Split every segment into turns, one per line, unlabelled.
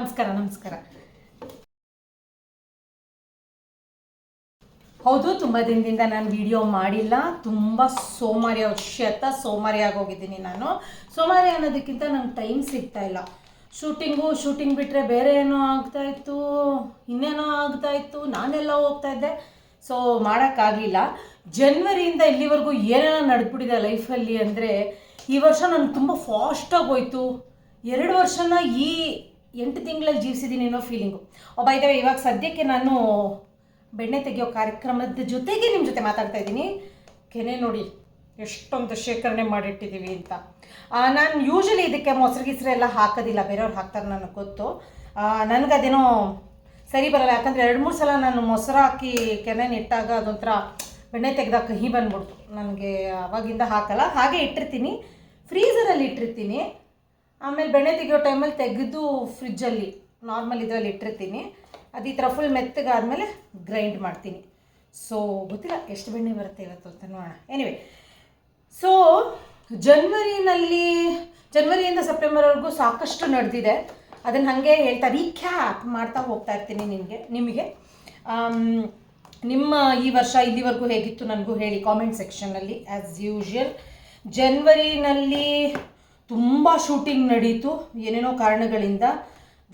ನಮಸ್ಕಾರ ನಮಸ್ಕಾರ. ಹೌದು, ತುಂಬ ದಿನದಿಂದ ನಾನು ವಿಡಿಯೋ ಮಾಡಿಲ್ಲ. ತುಂಬ ಸೋಮಾರಿ, ಶತ ಸೋಮಾರಿ ಆಗೋಗಿದ್ದೀನಿ ನಾನು. ಸೋಮಾರಿ ಅನ್ನೋದಕ್ಕಿಂತ ನಂಗೆ ಟೈಮ್ ಸಿಗ್ತಾ ಇಲ್ಲ. ಶೂಟಿಂಗು ಶೂಟಿಂಗ್ ಬಿಟ್ಟರೆ ಬೇರೆ ಏನೋ ಆಗ್ತಾ ಇತ್ತು. ಇನ್ನೇನೋ ಆಗ್ತಾ ಇತ್ತು. ನಾನೆಲ್ಲ ಹೋಗ್ತಾ ಇದ್ದೆ. ಸೊ ಮಾಡೋಕ್ಕಾಗಲಿಲ್ಲ. ಜನ್ವರಿಯಿಂದ ಇಲ್ಲಿವರೆಗೂ ಏನೇನೋ ನಡೆದ್ಬಿಟ್ಟಿದೆ ಲೈಫಲ್ಲಿ ಅಂದರೆ ಈ ವರ್ಷ ನನಗೆ ತುಂಬ ಫಾಸ್ಟಾಗಿ ಹೋಯ್ತು. ಎರಡು ವರ್ಷನ ಈ ಎಂಟು ತಿಂಗಳಲ್ಲಿ ಜೀವಿಸಿದ್ದೀನಿ ಅನ್ನೋ ಫೀಲಿಂಗು ಒಬ್ಬ ಇದ್ದಾವೆ ಇವಾಗ ಸದ್ಯಕ್ಕೆ ನಾನು ಬೆಣ್ಣೆ ತೆಗೆಯೋ ಕಾರ್ಯಕ್ರಮದ ಜೊತೆಗೆ ನಿಮ್ಮ ಜೊತೆ ಮಾತಾಡ್ತಾ ಇದ್ದೀನಿ. ಕೆನೆ ನೋಡಿ ಎಷ್ಟೊಂದು ಶೇಖರಣೆ ಮಾಡಿಟ್ಟಿದ್ದೀವಿ ಅಂತ. ನಾನು ಯೂಶಲಿ ಇದಕ್ಕೆ ಮೊಸರು ಗಿಸ್ರೆ ಎಲ್ಲ ಹಾಕೋದಿಲ್ಲ. ಬೇರೆಯವ್ರು ಹಾಕ್ತಾರೆ ನನಗೆ ಗೊತ್ತು. ನನಗದೇನೋ ಸರಿ ಬರಲ್ಲ. ಯಾಕಂದರೆ ಎರಡು ಮೂರು ಸಲ ನಾನು ಮೊಸರು ಹಾಕಿ ಕೆನೆನ ಇಟ್ಟಾಗ ಅದೊಂಥರ ಬೆಣ್ಣೆ ತೆಗೆದಾಗ ಕಹಿ ಬಂದ್ಬಿಡ್ತು. ನನಗೆ ಅವಾಗಿಂದ ಹಾಕಲ್ಲ. ಹಾಗೆ ಇಟ್ಟಿರ್ತೀನಿ. ಫ್ರೀಸರಲ್ಲಿ ಇಟ್ಟಿರ್ತೀನಿ. ಆಮೇಲೆ ಬೆಣ್ಣೆ ತೆಗಿಯೋ ಟೈಮಲ್ಲಿ ತೆಗೆದು ಫ್ರಿಜ್ಜಲ್ಲಿ ನಾರ್ಮಲ್ ಇದರಲ್ಲಿ ಇಟ್ಟಿರ್ತೀನಿ. ಅದು ಈ ಥರ ಫುಲ್ ಮೆತ್ತಗಾದ್ಮೇಲೆ ಗ್ರೈಂಡ್ ಮಾಡ್ತೀನಿ. ಸೊ ಗೊತ್ತಿಲ್ಲ ಎಷ್ಟು ಬೆಣ್ಣೆ ಬರುತ್ತೆ ಇವತ್ತು ಅಂತ ನೋಡೋಣ. ಎನಿವೆ ಸೊ ಜನ್ವರಿನಲ್ಲಿ ಜನ್ವರಿಯಿಂದ ಸೆಪ್ಟೆಂಬರ್ವರೆಗೂ ಸಾಕಷ್ಟು ನಡೆದಿದೆ. ಅದನ್ನು ಹಾಗೆ ಹೇಳ್ತಾ ರೀಕ್ಯಾಪ್ ಮಾಡ್ತಾ ಹೋಗ್ತಾ ಇರ್ತೀನಿ ನಿಮಗೆ ನಿಮಗೆ. ನಿಮ್ಮ ಈ ವರ್ಷ ಇಲ್ಲಿವರೆಗೂ ಹೇಗಿತ್ತು ನನಗೂ ಹೇಳಿ ಕಾಮೆಂಟ್ ಸೆಕ್ಷನಲ್ಲಿ ಆ್ಯಸ್ ಯೂಶ್ವಲ್ ಜನ್ವರಿನಲ್ಲಿ ತುಂಬ ಶೂಟಿಂಗ್ ನಡೀತು. ಏನೇನೋ ಕಾರಣಗಳಿಂದ.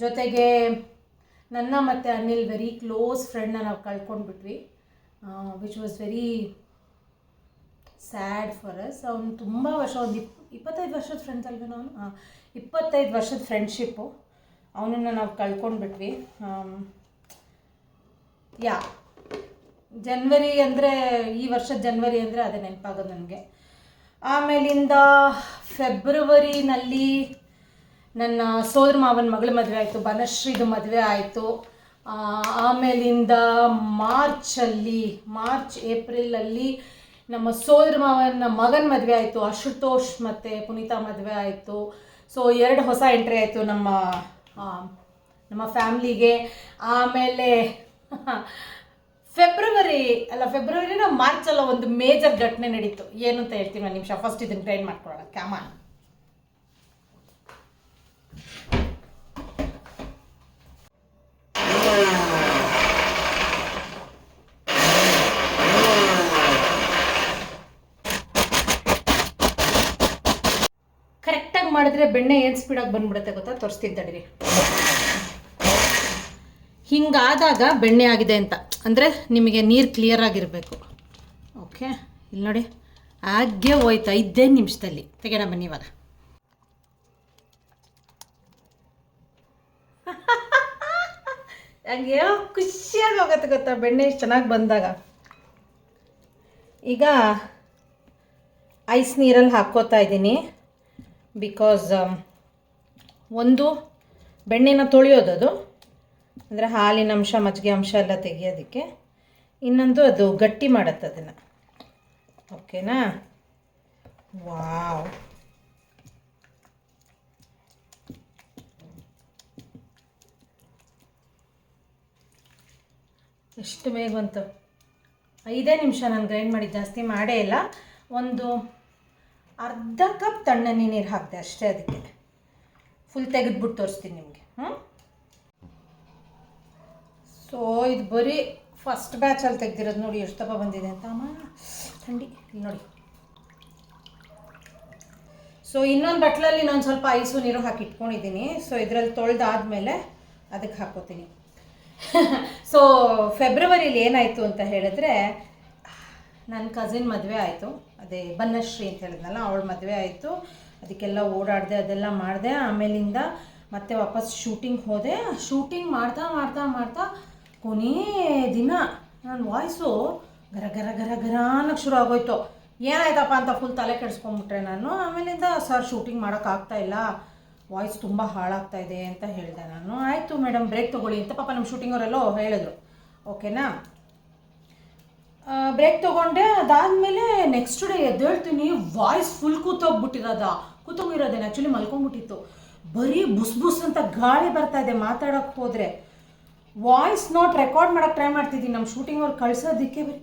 ಜೊತೆಗೆ ನನ್ನ ಮತ್ತು ಅನಿಲ್ ವೆರಿ ಕ್ಲೋಸ್ ಫ್ರೆಂಡ್ನ ನಾವು ಕಳ್ಕೊಂಡ್ಬಿಟ್ವಿ. Which was very sad for us ಅವ್ನು ತುಂಬ ವರ್ಷ, ಒಂದು ಇಪ್, ಇಪ್ಪತ್ತೈದು ವರ್ಷದ ಫ್ರೆಂಡ್ಸ್ ಅಲ್ವೇನೋ ಅವನು? ಇಪ್ಪತ್ತೈದು ವರ್ಷದ ಫ್ರೆಂಡ್ಶಿಪ್ಪು ಅವನನ್ನು ನಾವು ಕಳ್ಕೊಂಡ್ಬಿಟ್ವಿ. ಯಾ ಜನ್ವರಿ ಅಂದರೆ, ಈ ವರ್ಷದ ಜನ್ವರಿ ಅಂದರೆ ಅದೇ ನೆನಪಾಗೋದು ನನಗೆ. ಆಮೇಲಿಂದ ಫೆಬ್ರವರಿನಲ್ಲಿ ನನ್ನ ಸೋದರ ಮಾವನ ಮಗಳ ಮದುವೆ ಆಯಿತು, ಬನಶ್ರೀದು ಮದುವೆ ಆಯಿತು. ಆಮೇಲಿಂದ ಮಾರ್ಚಲ್ಲಿ, ಮಾರ್ಚ್, ಏಪ್ರಿಲಲ್ಲಿ ನಮ್ಮ ಸೋದರ ಮಾವನ ಮಗನ ಮದುವೆ ಆಯಿತು, ಅಶುತೋಷ್ ಮತ್ತು ಪುನೀತಾ ಮದುವೆ ಆಯಿತು. ಸೊ ಎರಡು ಹೊಸ ಎಂಟ್ರಿ ಆಯಿತು ನಮ್ಮ ನಮ್ಮ ಫ್ಯಾಮ್ಲಿಗೆ ಆಮೇಲೆ ಫೆಬ್ರವರಿ ಅಲ್ಲ ಫೆಬ್ರವರಿನ ಅಲ್ಲ ಒಂದು ಮೇಜರ್ ಘಟನೆ ನಡೀತು. ಏನು ಅಂತ ಹೇಳ್ತೀನಿ ಒಂದು ನಿಮಿಷ. ಫಸ್ಟ್ ಇದನ್ನ ಟ್ರೈನ್ ಮಾಡ್ಕೊಳ್ಳೋಣ. ಕ್ಯಾಮಾನ್ ಕರೆಕ್ಟಾಗಿ ಮಾಡಿದ್ರೆ ಬೆಣ್ಣೆ ಏನು ಸ್ಪೀಡಾಗಿ ಬಂದ್ಬಿಡುತ್ತೆ ಗೊತ್ತಾ? ತೋರಿಸ್ತೀನಿ ತಡೀರಿ. ಹಿಂಗಾದಾಗ ಬೆಣ್ಣೆ ಆಗಿದೆ ಅಂತ. ಅಂದರೆ ನಿಮಗೆ ನೀರು ಕ್ಲಿಯರ್ ಆಗಿರಬೇಕು. ಓಕೆ ಇಲ್ಲಿ ನೋಡಿ. ಹಾಗೆ ಹೋಯ್ತು ಐದೇ ನಿಮಿಷದಲ್ಲಿ. ತೆಗೆಣ ಬನ್ನಿ ಇವಾಗ. ಹಂಗೆ ಖುಷಿಯಾಗಿ ಹೋಗುತ್ತೆ ಗೊತ್ತಾ? ಬೆಣ್ಣೆ ಚೆನ್ನಾಗಿ ಬಂದಾಗ. ಈಗ ಐಸ್ ನೀರಲ್ಲಿ ಹಾಕ್ಕೋತಾ ಇದ್ದೀನಿ. ಬಿಕಾಸ್ ಒಂದು ಬೆಣ್ಣೆನ ತೊಳೆಯೋದದು. ಅಂದರೆ ಹಾಲಿನ ಅಂಶ, ಮಜ್ಜಿಗೆ ಅಂಶ ಎಲ್ಲ ತೆಗಿಯೋದಕ್ಕೆ. ಇನ್ನೊಂದು ಅದು ಗಟ್ಟಿ ಮಾಡುತ್ತೆ ಅದನ್ನು. ಓಕೆನಾ? ವಾವ್. ಎಷ್ಟು ಬೇಗ ಬಂತು? ಐದೇ ನಿಮಿಷ ನಾನು ಗ್ರೈಂಡ್ ಮಾಡಿ ಜಾಸ್ತಿ ಮಾಡೇ ಇಲ್ಲ. ಒಂದು ಅರ್ಧ ಕಪ್ ತಣ್ಣನೆ ನೀರು ಹಾಕಿದೆ ಅಷ್ಟೇ ಅದಕ್ಕೆ. ಫುಲ್ ತೆಗೆದ್ಬಿಟ್ಟು ತೋರಿಸ್ತೀನಿ ನಿಮಗೆ. ಹ್ಞೂ ಸೊ ಇದು ಬರೀ ಫಸ್ಟ್ ಬ್ಯಾಚಲ್ಲಿ ತೆಗ್ದಿರೋದು ನೋಡಿ ಎಷ್ಟು ತಪ್ಪ ಬಂದಿದೆ ಅಂತ. ಅಮ್ಮ, ಥಂಡಿ. ಇಲ್ಲಿ ನೋಡಿ. ಸೊ ಇನ್ನೊಂದು ಬಟ್ಲಲ್ಲಿ ನಾನು ಸ್ವಲ್ಪ ಐಸು ನೀರು ಹಾಕಿ ಇಟ್ಕೊಂಡಿದ್ದೀನಿ. ಸೊ ಇದರಲ್ಲಿ ತೊಳೆದಾದ್ಮೇಲೆ ಅದಕ್ಕೆ ಹಾಕೋತೀನಿ. ಸೊ ಫೆಬ್ರವರಿಲಿ ಏನಾಯಿತು ಅಂತ ಹೇಳಿದ್ರೆ ನನ್ನ ಕಸಿನ್ ಮದುವೆ ಆಯಿತು. ಅದೇ ಬನ್ನಶ್ರೀ ಅಂತ ಹೇಳಿದ್ನಲ್ಲ, ಅವಳ ಮದುವೆ ಆಯಿತು. ಅದಕ್ಕೆಲ್ಲ ಓಡಾಡಿದೆ, ಅದೆಲ್ಲ ಮಾಡಿದೆ. ಆಮೇಲಿಂದ ಮತ್ತೆ ವಾಪಸ್ ಶೂಟಿಂಗ್ ಹೋದೆ. ಶೂಟಿಂಗ್ ಮಾಡ್ತಾ ಮಾಡ್ತಾ ಮಾಡ್ತಾ ಕೊನೇ ದಿನ ನನ್ನ ವಾಯ್ಸು ಗರ ಗರ ಗರ ಗರ ಅನ್ನೋಕ್ಕೆ ಶುರು ಆಗೋಯ್ತು. ಏನಾಯ್ತಪ್ಪ ಅಂತ ಫುಲ್ ತಲೆ ಕೆಡಿಸ್ಕೊಂಬಿಟ್ರೆ ನಾನು, ಆಮೇಲಿಂದ ಸರ್ ಶೂಟಿಂಗ್ ಮಾಡೋಕ್ಕಾಗ್ತಾ ಇಲ್ಲ. ವಾಯ್ಸ್ ತುಂಬ ಹಾಳಾಗ್ತಾ ಇದೆ ಅಂತ ಹೇಳಿದೆ ನಾನು. ಆಯಿತು ಮೇಡಮ್ ಬ್ರೇಕ್ ತೊಗೊಳ್ಳಿ ಅಂತ ಪಾಪ ನಮ್ಮ ಶೂಟಿಂಗ್ ಅವರೆಲ್ಲೋ ಹೇಳಿದ್ರು. ಓಕೆನಾ ಬ್ರೇಕ್ ತೊಗೊಂಡೆ, ಅದಾದಮೇಲೆ ನೆಕ್ಸ್ಟ್ ಡೇ ಎದ್ದೇಳ್ತೀನಿ, ವಾಯ್ಸ್ ಫುಲ್ ಕೂತೋಗ್ಬಿಟ್ಟಿರೋದ. ಕೂತೋಗಿರೋದೇನು ಆ್ಯಕ್ಚುಲಿ ಮಲ್ಕೊಂಡ್ಬಿಟ್ಟಿತ್ತು. ಬರೀ ಬುಸ್ ಬುಸ್ ಅಂತ ಗಾಳಿ ಬರ್ತಾ ಇದೆ ಮಾತಾಡೋಕ್ಕೆ ಹೋದರೆ. ವಾಯ್ಸ್ ನೋಟ್ ರೆಕಾರ್ಡ್ ಮಾಡೋಕ್ಕೆ ಟ್ರೈ ಮಾಡ್ತಿದ್ದೀನಿ. ನಮ್ಮ ಶೂಟಿಂಗ್ ಅವ್ರು ಕಳ್ಸೋದಿಕ್ಕೆ ಬರೀ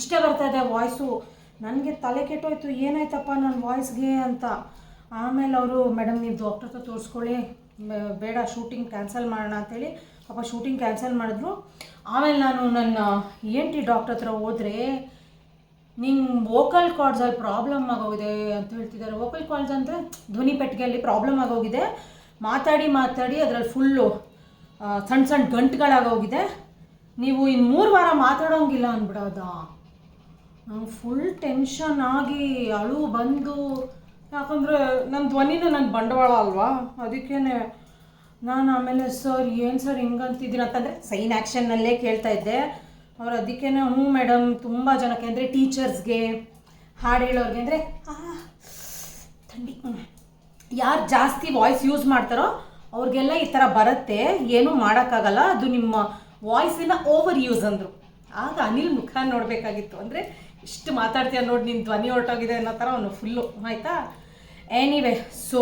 ಇಷ್ಟೇ ಬರ್ತಾ ಇದೆ ವಾಯ್ಸು ನನಗೆ ತಲೆ ಕೆಟ್ಟೋಯ್ತು. ಏನಾಯ್ತಪ್ಪ ನನ್ನ ವಾಯ್ಸ್ಗೆ ಅಂತ. ಆಮೇಲೆ ಅವರು ಮೇಡಮ್ ನೀವು ಡಾಕ್ಟರ್ ಹತ್ರ ತೋರಿಸ್ಕೊಳ್ಳಿ. ಬೇಡ ಶೂಟಿಂಗ್ ಕ್ಯಾನ್ಸಲ್ ಮಾಡೋಣ ಅಂತೇಳಿ. ಪಾಪ ಶೂಟಿಂಗ್ ಕ್ಯಾನ್ಸಲ್ ಮಾಡಿದ್ರು. ಆಮೇಲೆ ನಾನು ನನ್ನ ಎನ್ ಟಿ ಡಾಕ್ಟರ್ ಹತ್ರ ಹೋದರೆ ನಿಮ್ಮ ವೋಕಲ್ ಕಾರ್ಡ್ಸಲ್ಲಿ ಪ್ರಾಬ್ಲಮ್ ಆಗೋಗಿದೆ ಅಂತ ಹೇಳ್ತಿದ್ದಾರೆ. ವೋಕಲ್ ಕಾರ್ಡ್ಸ್ ಅಂದರೆ ಧ್ವನಿ ಪೆಟ್ಟಿಗೆಯಲ್ಲಿ ಪ್ರಾಬ್ಲಮ್ ಆಗೋಗಿದೆ. ಮಾತಾಡಿ ಮಾತಾಡಿ ಅದರಲ್ಲಿ ಫುಲ್ಲು ಸಣ್ಣ ಸಣ್ಣ ಗಂಟುಗಳಾಗೋಗಿದೆ. ನೀವು ಇನ್ನು ಮೂರು ವಾರ ಮಾತಾಡೋಂಗಿಲ್ಲ ಅಂದ್ಬಿಡೋದ? ನಂಗೆ ಫುಲ್ ಟೆನ್ಷನ್ ಆಗಿ ಅಳು ಬಂದು. ಯಾಕಂದರೆ ನನ್ನ ಧ್ವನಿನೂ ನನ್ನ ಬಂಡವಾಳ ಅಲ್ವಾ? ಅದಕ್ಕೇ ನಾನು ಆಮೇಲೆ, ಸರ್, ಏನು ಸರ್ ಹಿಂಗಂತಿದ್ದೀನಿ ಅಂತಂದರೆ ಸೈನ್ ಆ್ಯಕ್ಷನ್ನಲ್ಲೇ ಕೇಳ್ತಾ ಇದ್ದೆ. ಅವ್ರು ಅದಕ್ಕೇ ಹ್ಞೂ ಮೇಡಮ್, ತುಂಬ ಜನಕ್ಕೆ ಅಂದರೆ ಟೀಚರ್ಸ್ಗೆ ಹಾಡು ಹೇಳೋರಿಗೆ ಅಂದರೆ ಯಾರು ಜಾಸ್ತಿ ವಾಯ್ಸ್ ಯೂಸ್ ಮಾಡ್ತಾರೋ ಅವ್ರಿಗೆಲ್ಲ ಈ ಥರ ಬರುತ್ತೆ, ಏನೂ ಮಾಡೋಕ್ಕಾಗಲ್ಲ, ಅದು ನಿಮ್ಮ ವಾಯ್ಸಿನ ಓವರ್ ಯೂಸ್ ಅಂದರು. ಆಗ ಅನಿಲ್ ಮುಖ ನೋಡಬೇಕಾಗಿತ್ತು. ಅಂದರೆ ಇಷ್ಟು ಮಾತಾಡ್ತೀಯ ನೋಡಿ ನಿನ್ನ ಧ್ವನಿ ಹೊರಟೋಗಿದೆ ಅನ್ನೋ ಥರ ಅವನು ಫುಲ್ಲು ಆಯಿತಾ? Anyway so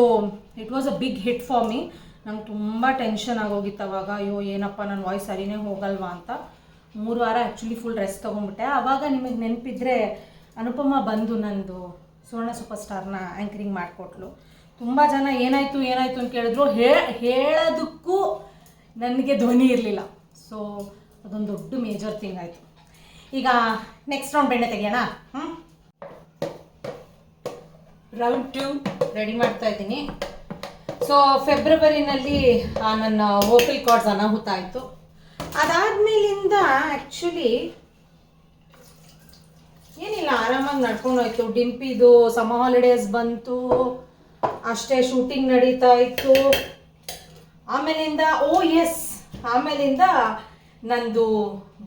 it was a big hit for me ನಂಗೆ ತುಂಬ ಟೆನ್ಷನ್ ಆಗೋಗಿತ್ತು ಅವಾಗ. ಅಯ್ಯೋ, ಏನಪ್ಪ ನನ್ನ ವಾಯ್ಸ್ ಸರಿನೇ ಹೋಗಲ್ವಾ ಅಂತ. ಮೂರು ವಾರ ಆ್ಯಕ್ಚುಲಿ ಫುಲ್ ರೆಸ್ಟ್ ತೊಗೊಂಡ್ಬಿಟ್ಟೆ. ಆವಾಗ ನಿಮಗೆ ನೆನಪಿದ್ರೆ, ಅನುಪಮ ಬಂದು ನಂದು ಸುವರ್ಣ ಸೂಪರ್ ಸ್ಟಾರ್ನ ಆ್ಯಂಕರಿಂಗ್ ಮಾಡಿಕೊಟ್ಲು. ತುಂಬ ಜನ ಏನಾಯಿತು ಏನಾಯಿತು ಅಂತ ಕೇಳಿದ್ರು ಹೇಳೋದಕ್ಕೂ ನನಗೆ ಧ್ವನಿ ಇರಲಿಲ್ಲ. ಸೊ ಅದೊಂದು ದೊಡ್ಡ ಮೇಜರ್ ಥಿಂಗ್ ಆಯಿತು ಈಗ ನೆಕ್ಸ್ಟ್ ರೌಂಡ್ ಬೆಣ್ಣೆ ತೆಗಿಯೋಣ? ಹ್ಞೂ ರೌಂಡ್ ಟ್ಯೂ ರೆಡಿ ಮಾಡ್ತಾ ಇದ್ದೀನಿ. ಸೊ ಫೆಬ್ರವರಿನಲ್ಲಿ ನನ್ನ ವೋಕಲ್ ಕಾರ್ಡ್ಸ್ ಅನಾಹುತ ಆಯಿತು. ಅದಾದ್ಮೇಲಿಂದ ಆ್ಯಕ್ಚುಲಿ ಏನಿಲ್ಲ, ಆರಾಮಾಗಿ ನಡ್ಕೊಂಡು ಹೋಯ್ತು. ಡಿಂಪಿದು ಸಮ ಹಾಲಿಡೇಸ್ ಬಂತು. ಅಷ್ಟೇ ಶೂಟಿಂಗ್ ನಡೀತಾ ಇತ್ತು. ಆಮೇಲಿಂದ, ಓ ಎಸ್, ಆಮೇಲಿಂದ ನಂದು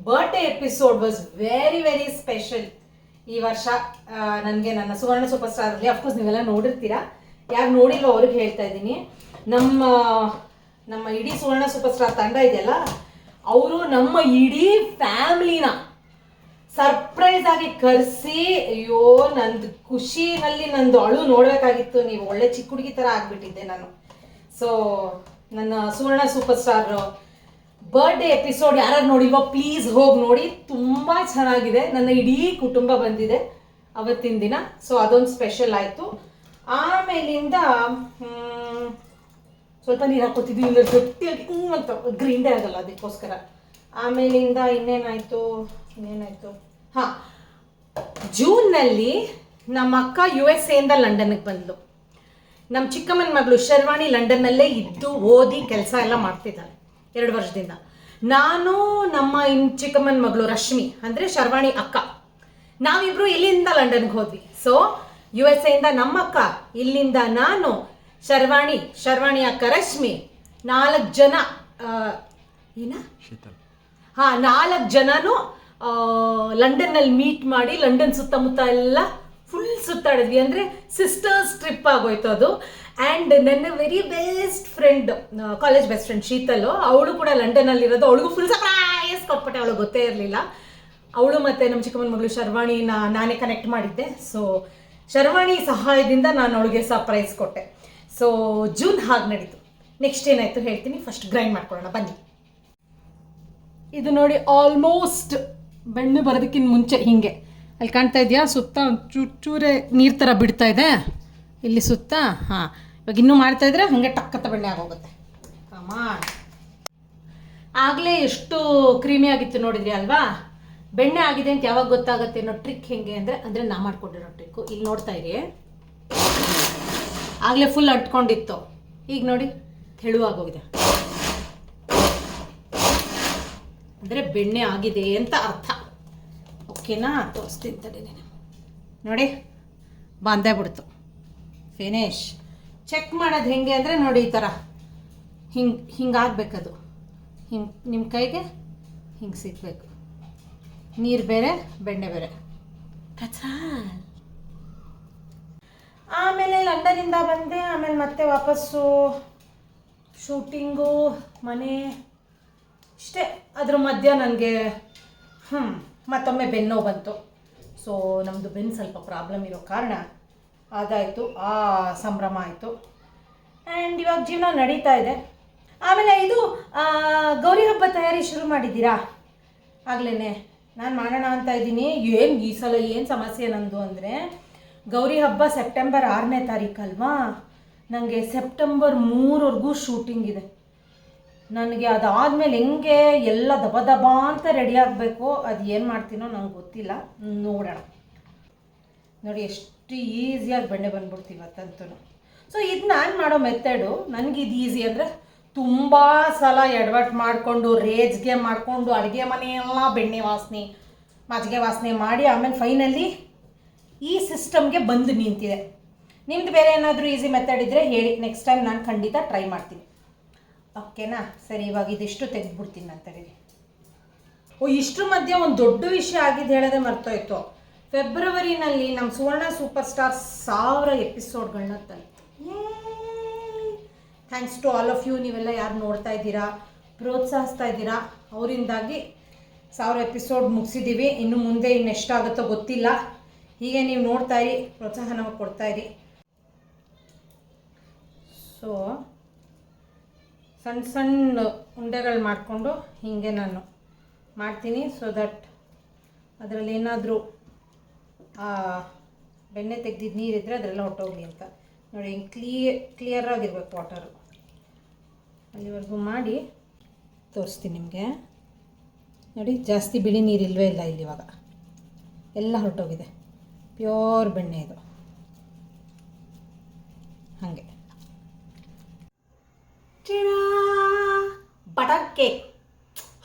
birthday episode was very very special ಈ ವರ್ಷ ನನಗೆ ನನ್ನ ಸುವರ್ಣ ಸೂಪರ್ ಸ್ಟಾರಲ್ಲಿ ಅಫ್ಕೋರ್ಸ್ ನೀವೆಲ್ಲ ನೋಡಿರ್ತೀರಾ. ಯಾರು ನೋಡಿಲ್ಲ ಅವ್ರಿಗೆ ಹೇಳ್ತಾ ಇದ್ದೀನಿ. ನಮ್ಮ ನಮ್ಮ ಇಡೀ ಸುವರ್ಣ ಸೂಪರ್ ಸ್ಟಾರ್ ತಂಡ ಇದೆಯಲ್ಲ, ಅವರು ನಮ್ಮ ಇಡೀ ಫ್ಯಾಮ್ಲಿನ ಸರ್ಪ್ರೈಸ್ ಆಗಿ ಕರೆಸಿ, ಅಯ್ಯೋ, ನಂದು ಖುಷಿನಲ್ಲಿ ನಂದು ಅಳು ನೋಡಬೇಕಾಗಿತ್ತು. ನೀವು ಒಳ್ಳೆ ಚಿಕ್ಕ ಹುಡುಗಿ ಥರ ಆಗಿಬಿಟ್ಟಿದ್ದೆ ನಾನು. ಸೊ ನನ್ನ Suvarna super star birthday episode ಯಾರು ನೋಡಿಲ್ವೋ ಪ್ಲೀಸ್ ಹೋಗಿ ನೋಡಿ. ತುಂಬ ಚೆನ್ನಾಗಿದೆ. ನನ್ನ ಇಡೀ ಕುಟುಂಬ ಬಂದಿದೆ ಅವತ್ತಿನ ದಿನ. ಸೊ ಅದೊಂದು ಸ್ಪೆಷಲ್ ಆಯಿತು. ಆಮೇಲಿಂದ ಸ್ವಲ್ಪ ನೀರು ಹಾಕೋತಿದ್ವಿ ಇಲ್ಲ ಗಟ್ಟಿಯಾಗಿ ಹ್ಞೂ ಅಂತ ಗ್ರೀಂಡೇ ಆಗಲ್ಲ ಅದಕ್ಕೋಸ್ಕರ. ಆಮೇಲಿಂದ ಇನ್ನೇನಾಯಿತು? ಇನ್ನೇನಾಯಿತು ಹಾಂ. ಜೂನ್ನಲ್ಲಿ ನಮ್ಮ ಅಕ್ಕ ಯು ಎಸ್ ಎಯಿಂದ ಲಂಡನ್ಗೆ ಬಂದ್ಲು. ನಮ್ಮ ಚಿಕ್ಕಮ್ಮನ ಮಗಳು ಶರ್ವಾಣಿ ಲಂಡನ್ನಲ್ಲೇ ಇದ್ದು ಓದಿ ಕೆಲಸ ಎಲ್ಲ ಮಾಡ್ತಿದ್ದಾಳೆ ಎರಡು ವರ್ಷದಿಂದ. ನಾನು ನಮ್ಮ ಇನ್ ಚಿಕ್ಕಮ್ಮನ ಮಗಳು ರಶ್ಮಿ ಅಂದರೆ ಶರ್ವಾಣಿ ಅಕ್ಕ. ನಾವಿಬ್ರು ಇಲ್ಲಿಂದ ಲಂಡನ್ಗೆ ಹೋದ್ವಿ. ಸೊ ಯು ಎಸ್ ಎಯಿಂದ ನಮ್ಮ ಅಕ್ಕ ಇಲ್ಲಿಂದ ನಾನು ಶರ್ವಾಣಿ ಶರ್ವಾಣಿ ಅಕ್ಕ ರಶ್ಮಿ ನಾಲ್ಕು ಜನ ಏನ? ಹಾ ನಾಲ್ಕು ಜನನು ಲಂಡನ್ನಲ್ಲಿ ಮೀಟ್ ಮಾಡಿ ಲಂಡನ್ ಸುತ್ತಮುತ್ತ ಎಲ್ಲ ಫುಲ್ ಸುತ್ತಾಡಿದ್ವಿ. ಅಂದರೆ ಸಿಸ್ಟರ್ಸ್ ಟ್ರಿಪ್ ಆಗೋಯ್ತು ಅದು. ಆ್ಯಂಡ್ ನನ್ನ very best friend college best friend Sheetal, ಅವಳು ಕೂಡ ಲಂಡನ್ನಲ್ಲಿರೋದು ಅವಳಿಗೂ ಫುಲ್ ಸರ್ಪ್ರೈಸ್ ಕೊಟ್ಬಿಟ್ಟೆ. ಅವಳು ಗೊತ್ತೇ ಇರಲಿಲ್ಲ. ಅವಳು ಮತ್ತು ನಮ್ಮ ಚಿಕ್ಕಮ್ಮನ ಮಗಳು ಶರ್ವಾಣಿನ ನಾನೇ ಕನೆಕ್ಟ್ ಮಾಡಿದ್ದೆ. ಸೊ ಶರ್ವಾಣಿ ಸಹಾಯದಿಂದ ನಾನು ಅವಳಿಗೆ ಸರ್ಪ್ರೈಸ್ ಕೊಟ್ಟೆ. ಸೊ ಜೂನ್ ಹಾಗೆ ನಡೀತು. ನೆಕ್ಸ್ಟ್ ಏನಾಯಿತು ಹೇಳ್ತೀನಿ. ಫಸ್ಟ್ ಗ್ರೈಂಡ್ ಮಾಡ್ಕೊಳ್ಳೋಣ. ಬನ್ನಿ. ಇದು ನೋಡಿ ಆಲ್ಮೋಸ್ಟ್ ಬೆಣ್ಣೆ ಬರೋದಕ್ಕಿಂತ ಮುಂಚೆ ಹೀಗೆ. ಅಲ್ಲಿ ಕಾಣ್ತಾ ಇದೆಯಾ? ಸುತ್ತ ಒಂದು ಚೂರು ಚೂರೇ ನೀರು ಥರ ಬಿಡ್ತಾ ಇದೆ. ಇಲ್ಲಿ ಸುತ್ತ, ಹಾಂ. ಇವಾಗ ಇನ್ನೂ ಮಾಡ್ತಾ ಇದ್ರೆ ಹಾಗೆ ಟಕ್ಕತ್ತ ಬೆಣ್ಣೆ ಆಗೋಗುತ್ತೆ. ಕಮಾನ್ ಆಗಲೇ ಎಷ್ಟು ಕ್ರೀಮಿ ಆಗಿತ್ತು ನೋಡಿದ್ರಿ ಅಲ್ವಾ? ಬೆಣ್ಣೆ ಆಗಿದೆ ಅಂತ ಯಾವಾಗ ಗೊತ್ತಾಗುತ್ತೆ ಅನ್ನೋ ಟ್ರಿಕ್ ಹೆಂಗೆ ಅಂದರೆ ಅಂದರೆ ನಾ ಮಾಡ್ಕೊಂಡಿರೋ ಟ್ರಿಕ್ಕು ಇಲ್ಲಿ ನೋಡ್ತಾ ಇರಿ. ಆಗಲೇ ಫುಲ್ ಅಂಟ್ಕೊಂಡಿತ್ತು. ಈಗ ನೋಡಿ ತೆಳುವಾಗೋಗಿದೆ ಅಂದರೆ ಬೆಣ್ಣೆ ಆಗಿದೆ ಅಂತ ಅರ್ಥ. ಓಕೆನಾ? ತೋರಿಸ್ತೀನಿ ತಡೆ ನೀನು. ನೋಡಿ ಬಾಂಧೇ ಬಿಡ್ತು. ಫಿನಿಶ್ ಚೆಕ್ ಮಾಡೋದು ಹೆಂಗೆ ಅಂದರೆ ನೋಡಿ ಈ ಥರ ಹಿಂಗೆ ಹಿಂಗಾಗಬೇಕದು ಹಿಂಗೆ ನಿಮ್ಮ ಕೈಗೆ ಹಿಂಗೆ ಸಿಗಬೇಕು. ನೀರು ಬೇರೆ ಬೆಣ್ಣೆ ಬೇರೆ. ಕಚಾಲ್ ಆಮೇಲೆ ಲಂಡನಿಂದ ಬಂದೆ ಆಮೇಲೆ ಮತ್ತೆ ವಾಪಸ್ಸು. ಶೂಟಿಂಗು ಮನೆ. ಇಷ್ಟೇ. ಅದ್ರ ಮಧ್ಯ ನನಗೆ ಹ್ಞೂ ಮತ್ತೊಮ್ಮೆ ಬೆನ್ನೋ ಬಂತು. ಸೊ ನಮ್ಮದು ಬೆನ್ನು ಸ್ವಲ್ಪ ಪ್ರಾಬ್ಲಮ್ ಇರೋ ಕಾರಣ ಅದಾಯಿತು, ಆ ಸಂಭ್ರಮ ಆಯಿತು. ಆ್ಯಂಡ್ ಇವಾಗ ಜೀವನ ನಡೀತಾ ಇದೆ. ಆಮೇಲೆ ಇದು ಗೌರಿ ಹಬ್ಬ ತಯಾರಿ ಶುರು ಮಾಡಿದ್ದೀರಾ? ಆಗ್ಲೇ ನಾನು ಮಾಡೋಣ ಅಂತ ಇದ್ದೀನಿ. ಏನು ಈ ಸಲ ಏನು ಸಮಸ್ಯೆ ನಂದು ಅಂದರೆ, ಗೌರಿ ಹಬ್ಬ ಸೆಪ್ಟೆಂಬರ್ ಆರನೇ ತಾರೀಕಲ್ವಾ? ನನಗೆ ಸೆಪ್ಟೆಂಬರ್ ಮೂರವರೆಗೂ ಶೂಟಿಂಗ್ ಇದೆ. ನನಗೆ ಅದಾದಮೇಲೆ ಹೆಂಗೆ ಎಲ್ಲ ದಬ ದಬ ಅಂತ ರೆಡಿ ಆಗಬೇಕು, ಅದು ಏನು ಮಾಡ್ತೀನೋ ನಂಗೆ ಗೊತ್ತಿಲ್ಲ. ನೋಡೋಣ. ನೋಡಿ, ಎಷ್ಟು ಈಸಿಯಾಗಿ ಬೆಣ್ಣೆ ಬಂದ್ಬಿಡ್ತೀವಿ ಇವತ್ತಂತೂ ಸೊ ಇದು ನಾನು ಮಾಡೋ ಮೆಥಡು ಇದು ಈಸಿ ಅಂದರೆ ತುಂಬ ಸಲ ಎಡವಟ್ ಮಾಡಿಕೊಂಡು, ರೇಜ್ಗೆ ಮಾಡಿಕೊಂಡು, ಅಡುಗೆ ಮನೆಯೆಲ್ಲ ಬೆಣ್ಣೆ ವಾಸನೆ, ಮಜ್ಜಿಗೆ ವಾಸನೆ ಮಾಡಿ ಆಮೇಲೆ ಫೈನಲಿ ಈ ಸಿಸ್ಟಮ್ಗೆ ಬಂದು ನಿಂತಿದೆ. ನಿಮ್ದು ಬೇರೆ ಏನಾದರೂ ಈಸಿ ಮೆಥಡ್ ಇದ್ದರೆ ಹೇಳಿ ನೆಕ್ಸ್ಟ್ ಟೈಮ್ ನಾನು ಖಂಡಿತ ಟ್ರೈ ಮಾಡ್ತೀನಿ. ಓಕೆನಾ? ಸರಿ, ಇವಾಗ ಇದಿಷ್ಟು ತೆಗೆದ್ಬಿಡ್ತೀನಿ ನಾನು ತಡೀರಿ ಓ, ಇಷ್ಟ್ರ ಮಧ್ಯೆ ಒಂದು ದೊಡ್ಡ ವಿಷಯ ಆಗಿದ್ದು ಹೇಳೋದೇ ಮರ್ತೋಯ್ತು. ಫೆಬ್ರವರಿನಲ್ಲಿ ನಮ್ಮ ಸುವರ್ಣ ಸೂಪರ್ ಸ್ಟಾರ್ ಸಾವಿರ ಎಪಿಸೋಡ್ಗಳನ್ನ ತಂತು thanks to all of you, ನೀವೆಲ್ಲ ಯಾರು ನೋಡ್ತಾ ಇದ್ದೀರಾ? ಪ್ರೋತ್ಸಾಹಿಸ್ತಾ ಇದ್ದೀರಾ? ಅವರಿಂದಾಗಿ ಸಾವಿರ ಎಪಿಸೋಡ್ ಮುಗಿಸಿದ್ದೀವಿ ಇನ್ನು ಮುಂದೆ ಇನ್ನೆಷ್ಟಾಗುತ್ತೋ ಗೊತ್ತಿಲ್ಲ. ಹೀಗೆ ನೀವು ನೋಡ್ತಾ ಇರಿ ಪ್ರೋತ್ಸಾಹ ನಮಗೆ ಕೊಡ್ತಾ ಇರಿ. ಸೊ ಸಣ್ಣ ಸಣ್ಣ ಉಂಡೆಗಳು ಮಾಡಿಕೊಂಡು ಹೀಗೆ ನಾನು ಮಾಡ್ತೀನಿ ಸೊ ದಟ್ ಅದರಲ್ಲಿ ಏನಾದರೂ ಬೆಣ್ಣೆ ತೆಗೆದಿದ್ದು ನೀರಿದ್ದರೆ ಅದರೆಲ್ಲ ಹೊಟ್ಟೋಗ್ಲಿ ಅಂತ. ನೋಡಿ, ಹಿಂಗೆ ಕ್ಲಿಯರ್ ಕ್ಲಿಯರ್ ಆಗಿರ್ಬೇಕು ವಾಟರು ಅಲ್ಲಿವರೆಗೂ ಮಾಡಿ ತೋರಿಸ್ತೀನಿ ನಿಮಗೆ. ನೋಡಿ, ಜಾಸ್ತಿ ಬಿಳಿ ನೀರಿಲ್ವೇ ಇಲ್ಲ ಇಲ್ಲಿ ಇವಾಗ ಎಲ್ಲ ಹೊರಟೋಗಿದೆ. ಪ್ಯೂರ್ ಬೆಣ್ಣೆ ಇದು. ಹಾಗೆ.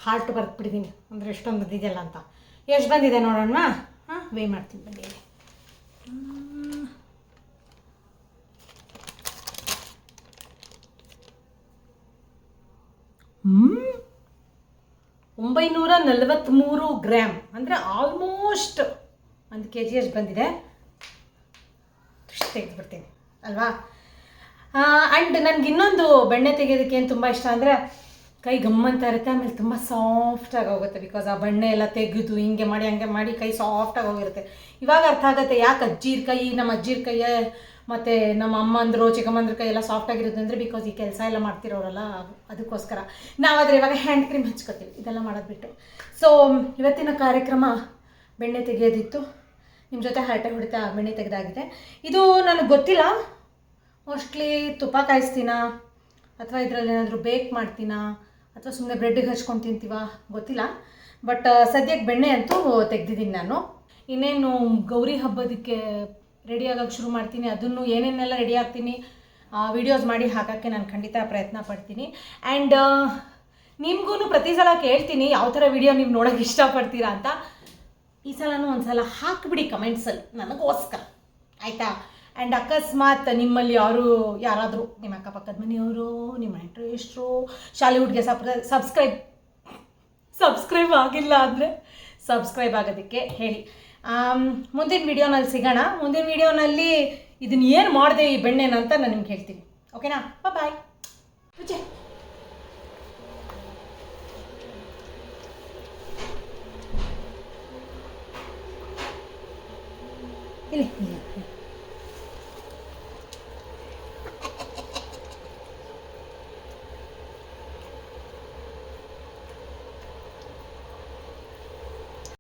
ಹಾರ್ಟ್ ಬರ್ದ್ಬಿಟ್ಟಿದ್ದೀನಿ ಅಂದರೆ ಎಷ್ಟೊಂದು ಬಂದಿದೆಯಲ್ಲ ಅಂತ. ಎಷ್ಟು ಬಂದಿದೆ ನೋಡೋಣ ಹಾಂ ವೇ ಮಾಡ್ತೀನಿ ಬನ್ನಿ ಒಂಬೈನೂರ ನಲವತ್ತ್ಮೂರು ಗ್ರಾಮ್ ಅಂದರೆ ಆಲ್ಮೋಸ್ಟ್ ಒಂದು ಕೆ ಜಿ ಎಷ್ಟು ಬಂದಿದೆ ತೆಗೆದುಬಿಡ್ತೀನಿ. ಅಲ್ವಾ? ಆ್ಯಂಡ್ ನನಗೆ ಇನ್ನೊಂದು ಬೆಣ್ಣೆ ತೆಗೆಯೋದಕ್ಕೆ ಏನು ತುಂಬ ಇಷ್ಟ ಅಂದರೆ ಕೈ ಗಮ್ಮಂತ ಇರುತ್ತೆ, ಆಮೇಲೆ ತುಂಬ ಸಾಫ್ಟಾಗಿ ಹೋಗುತ್ತೆ ಬಿಕಾಸ್ ಆ ಬಣ್ಣೆ ಎಲ್ಲ ತೆಗೆದು ಹಿಂಗೆ ಮಾಡಿ, ಹಂಗೆ ಮಾಡಿ ಕೈ ಸಾಫ್ಟಾಗಿ ಹೋಗಿರುತ್ತೆ. ಇವಾಗ ಅರ್ಥ ಆಗುತ್ತೆ ಯಾಕೆ ಅಜ್ಜಿರ ಕೈ ನಮ್ಮ ಅಜ್ಜಿರ ಕೈಯೇ ಮತ್ತು ನಮ್ಮ ಅಮ್ಮಂದರು, ಚಿಕ್ಕಮ್ಮಂದ್ರ ಕೈ ಎಲ್ಲ ಸಾಫ್ಟಾಗಿರುತ್ತೆ ಅಂದರೆ ಬಿಕಾಸ್ ಈ ಕೆಲಸ ಎಲ್ಲ ಮಾಡ್ತಿರೋರಲ್ಲ, ಅದಕ್ಕೋಸ್ಕರ. ನಾವಾದರೆ ಇವಾಗ ಹ್ಯಾಂಡ್ ಕ್ರೀಮ್ ಹಚ್ಕೋತೀವಿ, ಇದೆಲ್ಲ ಮಾಡೋದು ಬಿಟ್ಟು. ಸೊ ಇವತ್ತಿನ ಕಾರ್ಯಕ್ರಮ ಬೆಣ್ಣೆ ತೆಗೆಯೋದಿತ್ತು. ನಿಮ್ಮ ಜೊತೆ ಹರಟೆ ಹೊಡಿತಾ ಬೆಣ್ಣೆ ತೆಗೆದಾಗಿದೆ. ಇದು ನನಗೆ ಗೊತ್ತಿಲ್ಲ. ಮೋಸ್ಟ್ಲಿ ತುಪ್ಪ ಕಾಯಿಸ್ತೀನಾ? ಅಥವಾ ಇದರಲ್ಲಿ ಏನಾದರೂ ಬೇಕ್ ಮಾಡ್ತೀನಾ? ಅಥವಾ ಸುಮ್ಮನೆ ಬ್ರೆಡ್ಗೆ ಹಚ್ಕೊಂಡು ತಿಂತೀವಾ? ಗೊತ್ತಿಲ್ಲ. ಬಟ್ ಸದ್ಯಕ್ಕೆ ಬೆಣ್ಣೆ ಅಂತೂ ತೆಗ್ದಿದ್ದೀನಿ ನಾನು. ಇನ್ನೇನು ಗೌರಿ ಹಬ್ಬದಕ್ಕೆ ರೆಡಿ ಆಗೋಕೆ ಶುರು ಮಾಡ್ತೀನಿ. ಅದನ್ನು ಏನೇನೆಲ್ಲ ರೆಡಿ ಆಗ್ತೀನಿ ವಿಡಿಯೋಸ್ ಮಾಡಿ ಹಾಕೋಕ್ಕೆ ನಾನು ಖಂಡಿತ ಪ್ರಯತ್ನ ಪಡ್ತೀನಿ. ಆ್ಯಂಡ್ ನಿಮಗೂ ಪ್ರತಿ ಸಲ ಕೇಳ್ತೀನಿ, ಯಾವ ಥರ ವಿಡಿಯೋ ನೀವು ನೋಡೋಕ್ಕೆ ಇಷ್ಟಪಡ್ತೀರಾ ಅಂತ. ಈ ಸಲನೂ ಒಂದು ಸಲ ಹಾಕಿಬಿಡಿ ಕಮೆಂಟ್ಸಲ್ಲಿ. ನನಗೋಸ್ಕರ. ಆಯಿತಾ? ಆ್ಯಂಡ್ ಅಕಸ್ಮಾತ್ ನಿಮ್ಮಲ್ಲಿ ಯಾರು, ಯಾರಾದರೂ ನಿಮ್ಮ ಅಕ್ಕಪಕ್ಕದ ಮನೆಯವರು, ನಿಮ್ಮ ಇಂಟ್ರೆಸ್ಟ್ರು ಶಾಲಿವುಡ್ಗೆ ಸಪ್ ಸಬ್ಸ್ಕ್ರೈಬ್ ಸಬ್ಸ್ಕ್ರೈಬ್ ಆಗಿಲ್ಲ ಅಂದರೆ ಸಬ್ಸ್ಕ್ರೈಬ್ ಆಗೋದಕ್ಕೆ ಹೇಳಿ. ಮುಂದಿನ ವಿಡಿಯೋನಲ್ಲಿ ಸಿಗೋಣ. ಮುಂದಿನ ವಿಡಿಯೋನಲ್ಲಿ ಇದನ್ನ ಏನು ಮಾಡಿದೆ ಈ ಬೆಣ್ಣೆನ ಅಂತ ನಾನು ನಿಮ್ಗೆ ಹೇಳ್ತೀನಿ. ಓಕೆನಾ? ಬಾಯ್ ಪೂಜೆ ಇಲ್ಲಿ.